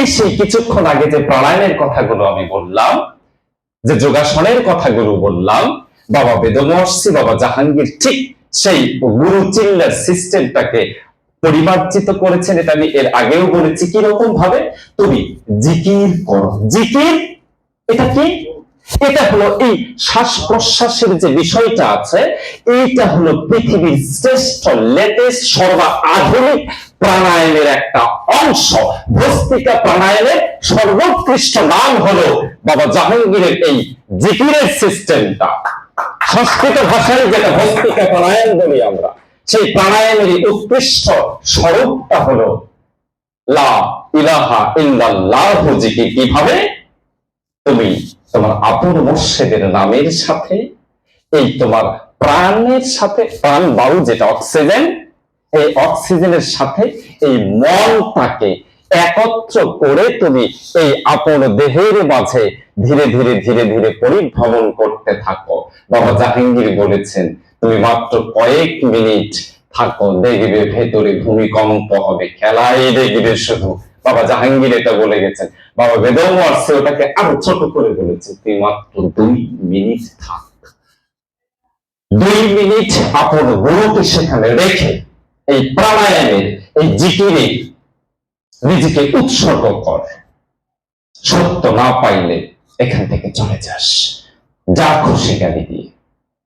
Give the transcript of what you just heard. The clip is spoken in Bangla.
এই সেই কিছুক্ষণ আগে যে প্রাণায়ামের কথাগুলো আমি বললাম, যে যোগাসনের কথাগুলো বললাম, বাবা বেদমহর্ষি, বাবা জাহাঙ্গীর ঠিক সেই গুরু চিল্লার সিস্টেমটাকে পরিমার্জিত করেছেন, এটা আমি এর আগেও বলেছি। কীরকম ভাবে তুমি জিকির করো। জিকির? এটা কি? এটা হলো এই শ্বাস প্রশ্বাসের যে বিষয়টা আছে, এইটা হলো পৃথিবীর শ্রেষ্ঠ লেটেস্ট সর্বা আধুনিক প্রাণায়ামের একটা অংশ। ভস্তিকা প্রাণায়ামের সর্বোৎকৃষ্ট নাম হলো বাবা জাহাঙ্গীরের এই জিকিরের সিস্টেমটা। সংস্কৃত ভাষায় যেটা ভস্তিকা প্রাণায়াম বলি আমরা, সেই প্রাণায়ামের উৎকৃষ্ট স্বরূপটা হলো লা ইলাহা ইল্লাল্লাহ জিকির। কীভাবে? তুমি তোমার আপন মোর্শেদের নামের সাথে, এই তোমার প্রাণের সাথে, প্রাণ বায়ু যেটা অক্সিজেন, এই অক্সিজেনের সাথে এই মনটাকে একত্র করে তুমি এই আপন দেহের মাঝে ধীরে ধীরে ধীরে ধীরে পরিভ্রমণ করতে থাকো। বাবা জাহাঙ্গীর বলেছেন, তুমি মাত্র কয়েক মিনিট থাকো দেখবে ভেতরে ভূমিকম্প হবে খেলাই দেখবে শুধু বাবা জাহাঙ্গীর এটা বলে গেছেন। বাবা বেদম আসছে, ওটাকে আরও ছোট করে বলেছে। তুই মাত্র দুই মিনিট থাক। দুই মিনিট আপন গুরুকে সেখানে রেখে এই প্রাণায়ামের, এই জিকিরে নিজেকে উৎসর্গ কর। সত্য না পাইলে এখান থেকে চলে যাস। যা খুশি দিয়ে।